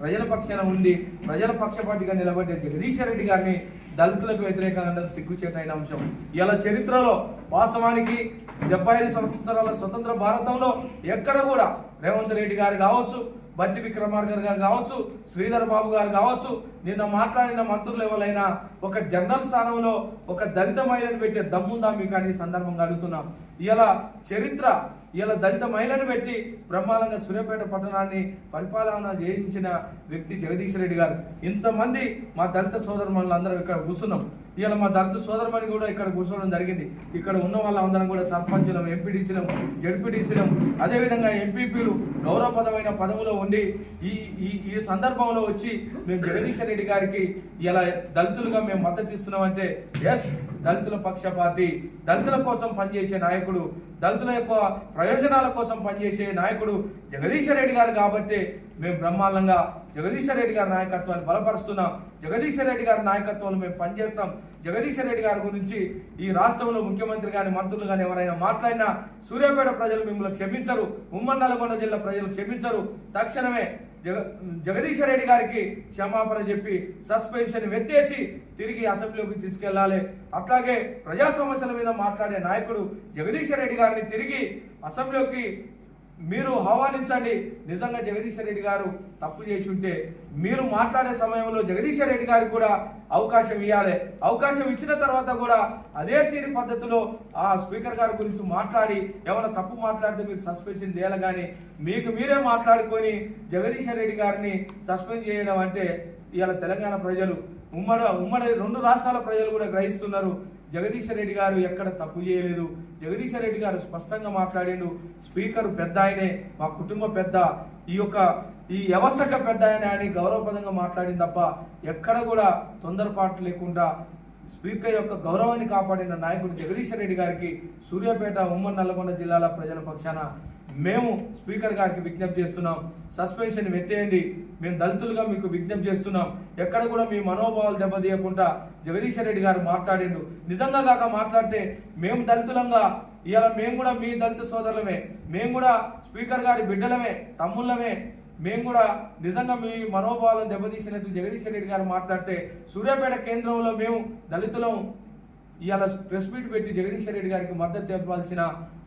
ప్రజల పక్షాన ఉండి ప్రజల పక్షపాతిగా నిలబడే జగదీశ్వర్ రెడ్డి గారిని దళితులకు వ్యతిరేకంగా సిగ్గుచేటైన అంశం. ఇలా చరిత్రలో వాస్తవానికి డెబ్బై ఐదు సంవత్సరాల స్వతంత్ర భారతంలో ఎక్కడ కూడా రేవంత్ రెడ్డి గారు కావచ్చు బట్టి విక్రమార్కర్ గారు కావచ్చు శ్రీధర్ బాబు గారు కావచ్చు నిన్న మాట్లాడిన మంత్రులు ఎవరైనా ఒక జనరల్ స్థానంలో ఒక దళిత మహిళను పెట్టే దమ్ముందా మీకు అని సందర్భంగా అడుగుతున్నాం. ఇలా చరిత్ర ఇలా దళిత మహిళను పెట్టి బ్రహ్మాండంగా సూర్యాపేట పట్టణాన్ని పరిపాలన చేయించిన వ్యక్తి జగదీష్ రెడ్డి గారు. ఇంతమంది మా దళిత సోదరుమణులు అందరం ఇక్కడ కూర్చున్నాం. ఇవాళ మా దళిత సోదరుమణి కూడా ఇక్కడ కూర్చోవడం జరిగింది. ఇక్కడ ఉన్న వాళ్ళందరం కూడా సర్పంచులం ఎంపీడీసీలం జడ్పీడీసీలం అదేవిధంగా ఎంపీపీలు గౌరవపదమైన పదవిలో ఉండి ఈ ఈ ఈ సందర్భంలో వచ్చి మేము జగదీశ్వర్ రెడ్డి గారికి ఇలా దళితులుగా మేము మద్దతు ఇస్తున్నామంటే ఎస్ దళితుల పక్షపాతి దళితుల కోసం పనిచేసే నాయకుడు దళితుల యొక్క ప్రయోజనాల కోసం పనిచేసే నాయకుడు జగదీశ్వర్ రెడ్డి గారు కాబట్టి మేము బ్రహ్మాండంగా జగదీశ్వర్ రెడ్డి గారి నాయకత్వాన్ని బలపరుస్తున్నాం. జగదీశ్వర్ రెడ్డి గారి నాయకత్వంలో మేము పనిచేస్తాం. జగదీశ్వర్ రెడ్డి గారి గురించి ఈ రాష్ట్రంలో ముఖ్యమంత్రి కానీ మంత్రులు కానీ ఎవరైనా మాట్లాడినా సూర్యాపేట ప్రజలు మిమ్మల్ని క్షమించరు. ఉమ్మడి నల్గొండ జిల్లా ప్రజలు క్షమించరు. తక్షణమే జగ జగదీశ్వర్ రెడ్డి గారికి క్షమాపణ చెప్పి సస్పెన్షన్ వెత్తేసి తిరిగి అసెంబ్లీకి తీసుకెళ్ళాలి. అట్లాగే ప్రజా సమస్యల మీద మాట్లాడే నాయకుడు జగదీశ్వర్ రెడ్డి గారిని తిరిగి అసెంబ్లీలోకి మీరు ఆహ్వానించండి. నిజంగా జగదీశ్వర్ రెడ్డి గారు తప్పు చేసి ఉంటే మీరు మాట్లాడే సమయంలో జగదీశ్వర్ రెడ్డి గారికి కూడా అవకాశం ఇవ్వాలి అవకాశం ఇచ్చిన తర్వాత కూడా అదే తీరు పద్ధతిలో ఆ స్పీకర్ గారి గురించి మాట్లాడి ఏమైనా తప్పు మాట్లాడితే మీరు సస్పెన్షన్ చేయాలి కానీ మీకు మీరే మాట్లాడుకొని జగదీశ్వర్ రెడ్డి గారిని సస్పెండ్ చేయడం అంటే ఇవాళ తెలంగాణ ప్రజలు ఉమ్మడి ఉమ్మడి రెండు రాష్ట్రాల ప్రజలు కూడా గ్రహిస్తున్నారు. జగదీశ్వర్ రెడ్డి గారు ఎక్కడ తప్పు చేయలేదు. జగదీశ్వర్ రెడ్డి గారు స్పష్టంగా మాట్లాడిండు. స్పీకర్ పెద్ద ఆయనే మా కుటుంబ పెద్ద. ఈ యొక్క ఈ వ్యవస్థక పెద్ద ఆయన అని గౌరవపదంగా మాట్లాడింది తప్ప ఎక్కడ కూడా తొందరపాటు లేకుండా స్పీకర్ యొక్క గౌరవాన్ని కాపాడిన నాయకుడు జగదీశ్వర్ రెడ్డి గారికి సూర్యాపేట ఉమ్మడి నల్గొండ జిల్లాల ప్రజల పక్షాన మేము స్పీకర్ గారికి విజ్ఞప్తి చేస్తున్నాం. సస్పెన్షన్ ఎత్తేయండి. మేము దళితులుగా మీకు విజ్ఞప్తి చేస్తున్నాం. ఎక్కడ కూడా మీ మనోభావాలు దెబ్బతీయకుండా జగదీశ్వర్ రెడ్డి గారు మాట్లాడిండు. నిజంగా కాక మాట్లాడితే మేము దళితులంగా. ఇవాళ మేము కూడా మీ దళిత సోదరులమే. మేము కూడా స్పీకర్ గారి బిడ్డలమే తమ్ముళ్ళమే. మేము కూడా నిజంగా మీ మనోభావాలను దెబ్బతీసినట్టు జగదీశ్వర్ రెడ్డి గారు మాట్లాడితే సూర్యాపేట కేంద్రంలో మేము దళితులం. ఇవాళ ప్రెస్ మీట్ పెట్టి జగదీశ్వర్ రెడ్డి గారికి మద్దతు తెలపాల్సిన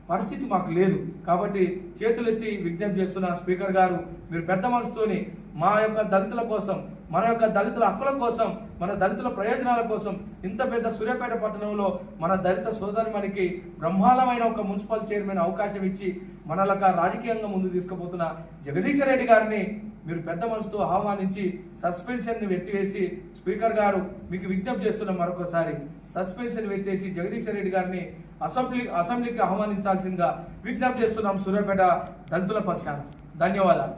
పరిస్థితి మాకు లేదు. కాబట్టి చేతులెత్తి విజ్ఞప్తి చేస్తున్న స్పీకర్ గారు మీరు పెద్ద మనసుతోని మా యొక్క దళితుల కోసం మన యొక్క దళితుల హక్కుల కోసం మన దళితుల ప్రయోజనాల కోసం ఇంత పెద్ద సూర్యాపేట పట్టణంలో మన దళిత సోదరిమణికి బ్రహ్మాండమైన ఒక మున్సిపల్ చైర్మన్ అవకాశం ఇచ్చి మనలక రాజకీయంగా ముందు తీసుకుపోతున్న జగదీశ్వర్ రెడ్డి గారిని మీరు పెద్ద మనసుతో ఆహ్వానించి సస్పెన్షన్ని ఎత్తివేసి స్పీకర్ గారు మీకు విజ్ఞప్తి చేస్తున్నాం మరొకసారి సస్పెన్షన్ వెత్తేసి జగదీశ్వర్ రెడ్డి గారిని అసెంబ్లీ అసెంబ్లీకి ఆహ్వానించాల్సిందిగా విజ్ఞప్తి చేస్తున్నాం సూర్యాపేట దళితుల పక్షాన. ధన్యవాదాలు.